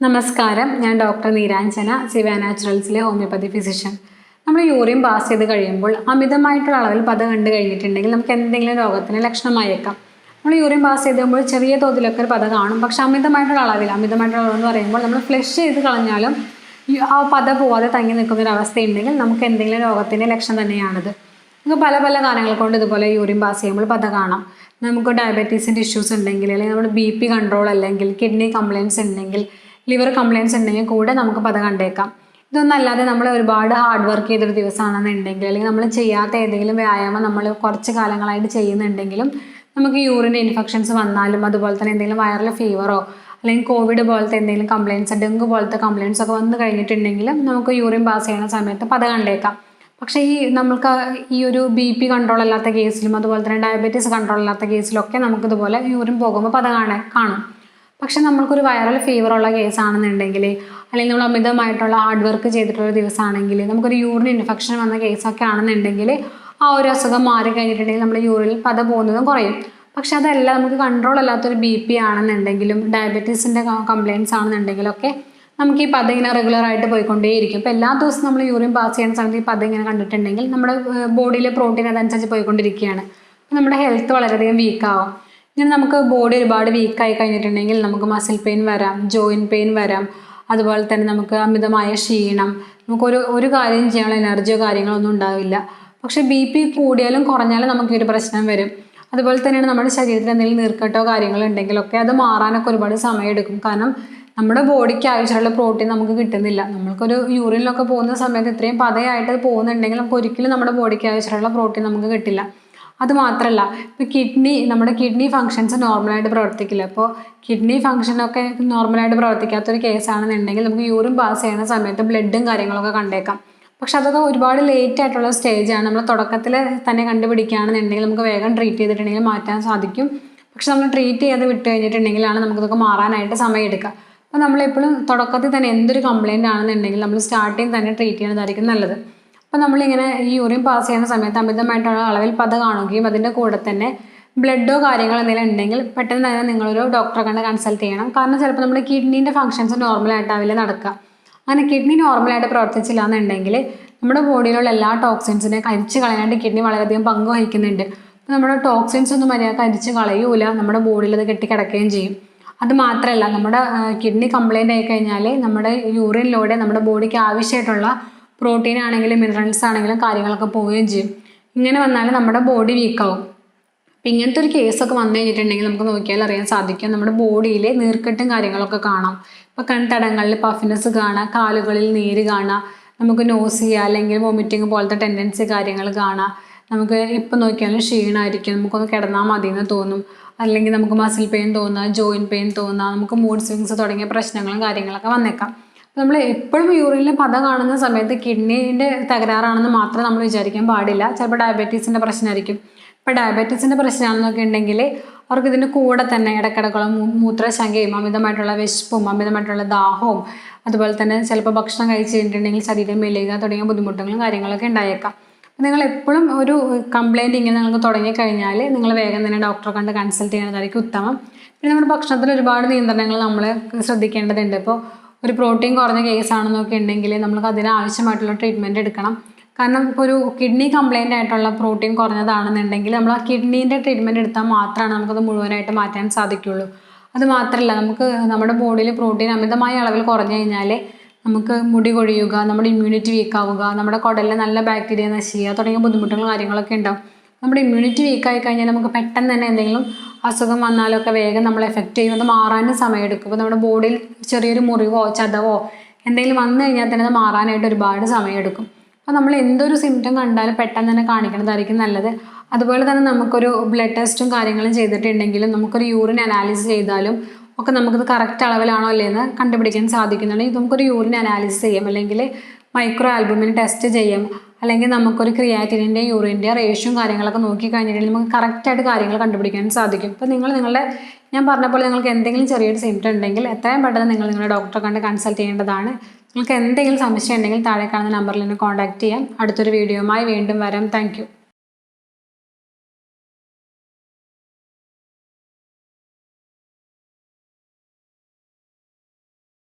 നമസ്കാരം. ഞാൻ ഡോക്ടർ നീരാഞ്ജന സിവ നാച്ചുറൽസിലെ ഹോമിയോപ്പതി ഫിസിഷ്യൻ. നമ്മൾ യൂറിൻ പാസ് ചെയ്ത് കഴിയുമ്പോൾ അമിതമായിട്ടുള്ള അളവിൽ പത കണ്ടു കഴിഞ്ഞിട്ടുണ്ടെങ്കിൽ നമുക്ക് എന്തെങ്കിലും രോഗത്തിന് ലക്ഷണമായേക്കാം. നമ്മൾ യൂറിൻ പാസ് ചെയ്ത് കഴിയുമ്പോൾ ചെറിയ തോതിലൊക്കെ ഒരു പത കാണും. പക്ഷെ അമിതമായിട്ടുള്ള അളവിൽ അമിതമായിട്ടുള്ള അളവ് എന്ന് പറയുമ്പോൾ നമ്മൾ ഫ്ലഷ് ചെയ്ത് കളഞ്ഞാലും ആ പത പോവാതെ തങ്ങി നിൽക്കുന്ന ഒരു അവസ്ഥയുണ്ടെങ്കിൽ നമുക്ക് എന്തെങ്കിലും രോഗത്തിന്റെ ലക്ഷണം തന്നെയാണിത്. നമുക്ക് പല പല കാരണങ്ങൾ കൊണ്ട് ഇതുപോലെ യൂറിൻ പാസ് ചെയ്യുമ്പോൾ പത കാണാം. നമുക്ക് ഡയബറ്റീസിന്റെ ഇഷ്യൂസ് ഉണ്ടെങ്കിൽ അല്ലെങ്കിൽ നമ്മുടെ ബി പി കൺട്രോൾ അല്ലെങ്കിൽ കിഡ്നി കംപ്ലയിൻസ് ഉണ്ടെങ്കിൽ ലിവർ കംപ്ലയിൻസ് ഉണ്ടെങ്കിൽ കൂടെ നമുക്ക് അത് കണ്ടേക്കാം. ഇതൊന്നല്ലാതെ നമ്മൾ ഒരുപാട് ഹാർഡ് വർക്ക് ചെയ്തൊരു ദിവസമാണെന്നുണ്ടെങ്കിൽ അല്ലെങ്കിൽ നമ്മൾ ചെയ്യാത്ത ഏതെങ്കിലും വ്യായാമം നമ്മൾ കുറച്ച് കാലങ്ങളായിട്ട് ചെയ്യുന്നുണ്ടെങ്കിലും നമുക്ക് യൂറിൻ ഇൻഫെക്ഷൻസ് വന്നാലും അതുപോലെ തന്നെ എന്തെങ്കിലും വൈറൽ ഫീവറോ അല്ലെങ്കിൽ കോവിഡ് പോലത്തെ എന്തെങ്കിലും കംപ്ലയിൻസ് ഡെങ്കു പോലത്തെ കംപ്ലയിൻസ് ഒക്കെ വന്ന് കഴിഞ്ഞിട്ടുണ്ടെങ്കിലും നമുക്ക് യൂറിൻ പാസ് ചെയ്യുന്ന സമയത്ത് പത കണ്ടേക്കാം. പക്ഷേ ഈ നമുക്ക് ഈ ഒരു ബി പി കൺട്രോൾ അല്ലാത്ത കേസിലും അതുപോലെ തന്നെ ഡയബറ്റീസ് കൺട്രോൾ അല്ലാത്ത കേസിലൊക്കെ നമുക്കിതുപോലെ യൂറിൻ പോകുമ്പോൾ പത കാണാൻ കാണും. പക്ഷെ നമ്മൾക്കൊരു വൈറൽ ഫീവർ ഉള്ള കേസാണെന്നുണ്ടെങ്കിൽ അല്ലെങ്കിൽ നമ്മൾ അമിതമായിട്ടുള്ള ഹാർഡ് വർക്ക് ചെയ്തിട്ടുള്ള ദിവസമാണെങ്കിൽ നമുക്കൊരു യൂറിൻ ഇൻഫെക്ഷൻ വന്ന കേസൊക്കെ ആണെന്നുണ്ടെങ്കിൽ ആ ഒരു അസുഖം മാറി കഴിഞ്ഞിട്ടുണ്ടെങ്കിൽ നമ്മുടെ യൂറിനിൽ പത പോകുന്നതും കുറയും. പക്ഷെ അതല്ല നമുക്ക് കൺട്രോൾ അല്ലാത്തൊരു ബി പി ആണെന്നുണ്ടെങ്കിലും ഡയബറ്റീസിന്റെ കംപ്ലയിൻസ് ആണെന്നുണ്ടെങ്കിലൊക്കെ നമുക്ക് ഈ പത ഇങ്ങനെ റെഗുലർ ആയിട്ട് പോയിക്കൊണ്ടേയിരിക്കും. അപ്പോൾ എല്ലാ ദിവസവും നമ്മൾ യൂറിൻ പാസ് ചെയ്യുന്ന സമയത്ത് ഈ പത ഇങ്ങനെ കണ്ടിട്ടുണ്ടെങ്കിൽ നമ്മുടെ ബോഡിയിലെ പ്രോട്ടീൻ അതനുസരിച്ച് പോയിക്കൊണ്ടിരിക്കുകയാണ്. നമ്മുടെ ഹെൽത്ത് വളരെയധികം വീക്കാവും ഇങ്ങനെ നമുക്ക് ബോഡി ഒരുപാട് വീക്കായി കഴിഞ്ഞിട്ടുണ്ടെങ്കിൽ നമുക്ക് മസിൽ പെയിൻ വരാം ജോയിൻ പെയിൻ വരാം അതുപോലെ തന്നെ നമുക്ക് അമിതമായ ക്ഷീണം നമുക്കൊരു ഒരു കാര്യം ചെയ്യാനുള്ള എനർജിയോ കാര്യങ്ങളോ ഒന്നും ഉണ്ടാവില്ല. പക്ഷെ ബി പി കൂടിയാലും കുറഞ്ഞാലും നമുക്ക് ഒരു പ്രശ്നം വരും. അതുപോലെ തന്നെയാണ് നമ്മുടെ ശരീരത്തിൽ എന്തെങ്കിലും നീർക്കെട്ടോ കാര്യങ്ങളോ ഉണ്ടെങ്കിലൊക്കെ അത് മാറാനൊക്കെ ഒരുപാട് സമയമെടുക്കും കാരണം നമ്മുടെ ബോഡിക്ക് ആവശ്യമുള്ള പ്രോട്ടീൻ നമുക്ക് കിട്ടുന്നില്ല. നമ്മൾക്കൊരു യൂറിനിലൊക്കെ പോകുന്ന സമയത്ത് ഇത്രയും പതയായിട്ട് പോകുന്നുണ്ടെങ്കിൽ നമുക്ക് ഒരിക്കലും നമ്മുടെ ബോഡിക്ക് ആവശ്യമുള്ള പ്രോട്ടീൻ നമുക്ക് കിട്ടില്ല. അത് മാത്രമല്ല ഇപ്പോൾ കിഡ്നി നമ്മുടെ കിഡ്നി ഫങ്ഷൻസ് നോർമലായിട്ട് പ്രവർത്തിക്കില്ല. അപ്പോൾ കിഡ്നി ഫങ്ഷനൊക്കെ നോർമലായിട്ട് പ്രവർത്തിക്കാത്തൊരു കേസാണെന്നുണ്ടെങ്കിൽ നമുക്ക് യൂറിൻ പാസ് ചെയ്യുന്ന സമയത്ത് ബ്ലഡും കാര്യങ്ങളൊക്കെ കണ്ടേക്കാം. പക്ഷെ അതൊക്കെ ഒരുപാട് ലേറ്റ് ആയിട്ടുള്ള സ്റ്റേജാണ് നമ്മൾ തുടക്കത്തിൽ തന്നെ കണ്ടുപിടിക്കുകയാണെന്നുണ്ടെങ്കിൽ നമുക്ക് വേഗം ട്രീറ്റ് ചെയ്തിട്ടുണ്ടെങ്കിൽ മാറ്റാൻ സാധിക്കും. പക്ഷെ നമ്മൾ ട്രീറ്റ് ചെയ്ത് വിട്ട് കഴിഞ്ഞിട്ടുണ്ടെങ്കിലാണ് നമുക്കിതൊക്കെ മാറാനായിട്ട് സമയം എടുക്കുക അപ്പോൾ നമ്മളെപ്പോഴും തുടക്കത്തിൽ തന്നെ എന്തൊരു കംപ്ലയിന്റ് ആണെന്നുണ്ടെങ്കിൽ നമ്മൾ സ്റ്റാർട്ടിങ് തന്നെ ട്രീറ്റ് ചെയ്യുന്നതായിരിക്കും നല്ലത്. അപ്പോൾ നമ്മളിങ്ങനെ ഈ യൂറിൻ പാസ് ചെയ്യുന്ന സമയത്ത് അമിതമായിട്ടുള്ള അളവിൽ പത കാണുകയും അതിന്റെ കൂടെ തന്നെ ബ്ലഡോ കാര്യങ്ങളോ എന്തെങ്കിലും ഉണ്ടെങ്കിൽ പെട്ടെന്ന് തന്നെ നിങ്ങളൊരു ഡോക്ടറെ കണ്ട് കൺസൾട്ട് ചെയ്യണം. കാരണം ചിലപ്പോൾ നമ്മുടെ കിഡ്നീന്റെ ഫങ്ഷൻസ് നോർമലായിട്ടാവില്ല നടക്കുക. അങ്ങനെ കിഡ്നി നോർമലായിട്ട് പ്രവർത്തിച്ചില്ല എന്നുണ്ടെങ്കിൽ നമ്മുടെ ബോഡിയിലുള്ള എല്ലാ ടോക്സിൻസിനെ കരിച്ച് കളയാനായിട്ട് കിഡ്നി വളരെയധികം പങ്ക് വഹിക്കുന്നുണ്ട്. അപ്പോൾ നമ്മുടെ ടോക്സിൻസ് ഒന്നും മര്യാദ കരിച്ച് കളയൂല. നമ്മുടെ ബോഡിയിൽ അത് കെട്ടിക്കിടക്കുകയും ചെയ്യും. അത് മാത്രമല്ല നമ്മുടെ കിഡ്നി കംപ്ലൈന്റ് ആയി കഴിഞ്ഞാൽ നമ്മുടെ യൂറിനിലൂടെ നമ്മുടെ ബോഡിക്ക് ആവശ്യമായിട്ടുള്ള പ്രോട്ടീൻ ആണെങ്കിലും മിനറൽസ് ആണെങ്കിലും കാര്യങ്ങളൊക്കെ പോവുകയും ചെയ്യും. ഇങ്ങനെ വന്നാൽ നമ്മുടെ ബോഡി വീക്കാവും. അപ്പം ഇങ്ങനത്തെ ഒരു കേസൊക്കെ വന്നു കഴിഞ്ഞിട്ടുണ്ടെങ്കിൽ നമുക്ക് നോക്കിയാൽ അറിയാൻ സാധിക്കും. നമ്മുടെ ബോഡിയിൽ നീർക്കെട്ടും കാര്യങ്ങളൊക്കെ കാണാം. ഇപ്പോൾ കൺതടങ്ങളിൽ പഫിനെസ് കാണാം കാലുകളിൽ നീര് കാണാം നമുക്ക് നോസിയ അല്ലെങ്കിൽ വോമിറ്റിങ് പോലത്തെ ടെൻഡൻസി കാര്യങ്ങൾ കാണാം നമുക്ക് ഇപ്പം നോക്കിയാലും ക്ഷീണമായിരിക്കും നമുക്കൊന്ന് കിടന്നാൽ മതി എന്ന് തോന്നും. അല്ലെങ്കിൽ നമുക്ക് മസിൽ പെയിൻ തോന്നുക ജോയിൻ പെയിൻ തോന്നുക നമുക്ക് മൂഡ് സ്വിങ്സ് തുടങ്ങിയ പ്രശ്നങ്ങളും കാര്യങ്ങളൊക്കെ വന്നേക്കാം. നമ്മൾ എപ്പോഴും യൂറിനിൽ പത കാണുന്ന സമയത്ത് കിഡ്നീന്റെ തകരാറാണെന്ന് മാത്രം നമ്മൾ വിചാരിക്കാൻ പാടില്ല. ചിലപ്പോൾ ഡയബറ്റീസിന്റെ പ്രശ്നമായിരിക്കും. ഇപ്പോൾ ഡയബറ്റീസിന്റെ പ്രശ്നമാണെന്നൊക്കെ ഉണ്ടെങ്കിൽ അവർക്ക് ഇതിന്റെ കൂടെ തന്നെ ഇടക്കിടക്കുള്ള മൂത്രശങ്കയും അമിതമായിട്ടുള്ള വിശപ്പും അമിതമായിട്ടുള്ള ദാഹവും അതുപോലെ തന്നെ ചിലപ്പോൾ ഭക്ഷണം കഴിച്ച് കഴിഞ്ഞിട്ടുണ്ടെങ്കിൽ ശരീരം മെലിയുക തുടങ്ങിയ ബുദ്ധിമുട്ടുകളും കാര്യങ്ങളൊക്കെ ഉണ്ടായേക്കാം. നിങ്ങൾ എപ്പോഴും ഒരു കംപ്ലയിന്റ് ഇങ്ങനെ നിങ്ങൾക്ക് തുടങ്ങിക്കഴിഞ്ഞാൽ നിങ്ങൾ വേഗം തന്നെ ഡോക്ടറെ കണ്ട് കൺസൾട്ട് ചെയ്യുന്നതായിരിക്കും ഉത്തമം. പിന്നെ നമ്മുടെ ഭക്ഷണത്തിൽ ഒരുപാട് നിയന്ത്രണങ്ങൾ നമ്മൾ ശ്രദ്ധിക്കേണ്ടതുണ്ട്. ഇപ്പോൾ ഒരു പ്രോട്ടീൻ കുറഞ്ഞ കേസാണെന്നൊക്കെ ഉണ്ടെങ്കിൽ നമുക്ക് അതിന് ആവശ്യമായിട്ടുള്ള ട്രീറ്റ്മെന്റ് എടുക്കണം. കാരണം ഇപ്പോൾ ഒരു കിഡ്നി കംപ്ലൈന്റ് ആയിട്ടുള്ള പ്രോട്ടീൻ കുറഞ്ഞതാണെന്നുണ്ടെങ്കിൽ നമ്മൾ ആ കിഡ്നീന്റെ ട്രീറ്റ്മെന്റ് എടുത്താൽ മാത്രമാണ് നമുക്കത് മുഴുവനായിട്ട് മാറ്റാൻ സാധിക്കുകയുള്ളൂ. അത് മാത്രമല്ല നമുക്ക് നമ്മുടെ ബോഡിയിൽ പ്രോട്ടീൻ അമിതമായ അളവിൽ കുറഞ്ഞു കഴിഞ്ഞാൽ നമുക്ക് മുടി കൊഴിയുക നമ്മുടെ ഇമ്മ്യൂണിറ്റി വീക്കാവുക നമ്മുടെ കുടലിൽ നല്ല ബാക്ടീരിയ നശിക്കുക തുടങ്ങിയ ബുദ്ധിമുട്ടുകളും കാര്യങ്ങളൊക്കെ ഉണ്ടാവും. നമ്മുടെ ഇമ്മ്യൂണിറ്റി വീക്കായി കഴിഞ്ഞാൽ നമുക്ക് പെട്ടെന്ന് തന്നെ എന്തെങ്കിലും അസുഖം വന്നാലൊക്കെ വേഗം നമ്മൾ എഫക്റ്റ് ചെയ്യും അത് മാറാനും സമയമെടുക്കും. ഇപ്പോൾ നമ്മുടെ ബോഡിയിൽ ചെറിയൊരു മുറിവോ ചതവോ എന്തെങ്കിലും വന്നു കഴിഞ്ഞാൽ തന്നെ അത് മാറാനായിട്ട് ഒരുപാട് സമയമെടുക്കും. അപ്പോൾ നമ്മൾ എന്തൊരു സിംറ്റം കണ്ടാലും പെട്ടെന്ന് തന്നെ കാണിക്കുന്നതായിരിക്കും നല്ലത്. അതുപോലെ തന്നെ നമുക്കൊരു ബ്ലഡ് ടെസ്റ്റും കാര്യങ്ങളും ചെയ്തിട്ടുണ്ടെങ്കിലും നമുക്കൊരു യൂറിൻ അനാലിസിസ് ചെയ്താലും ഒക്കെ നമുക്കത് കറക്റ്റ് അളവിലാണോ അല്ലേന്ന് കണ്ടുപിടിക്കാൻ സാധിക്കുന്നുണ്ടെങ്കിൽ നമുക്കൊരു യൂറിൻ അനാലിസിസ് ചെയ്യാം. അല്ലെങ്കിൽ മൈക്രോ ആൽബുമിന് ടെസ്റ്റ് ചെയ്യാം. അല്ലെങ്കിൽ നമുക്കൊരു ക്രിയാറ്റിനിന്റെ യൂറിന്റെ റേഷ്യും കാര്യങ്ങളൊക്കെ നോക്കി കഴിഞ്ഞിട്ടുണ്ടെങ്കിൽ നമുക്ക് കറക്റ്റായിട്ട് കാര്യങ്ങൾ കണ്ടുപിടിക്കാൻ സാധിക്കും. ഇപ്പോൾ നിങ്ങൾ നിങ്ങളുടെ ഞാൻ പറഞ്ഞ പോലെ നിങ്ങൾക്ക് എന്തെങ്കിലും ചെറിയൊരു സിംറ്റം ഉണ്ടെങ്കിൽ എത്രയും പെട്ടെന്ന് നിങ്ങൾ നിങ്ങളുടെ ഡോക്ടറെ കണ്ട് കൺസൾട്ട് ചെയ്യേണ്ടതാണ്. നിങ്ങൾക്ക് എന്തെങ്കിലും സംശയം ഉണ്ടെങ്കിൽ താഴെ കാണുന്ന നമ്പറിൽ എന്നെ കോൺടാക്ട് ചെയ്യാം. അടുത്തൊരു വീഡിയോയുമായി വീണ്ടും വരാം. താങ്ക്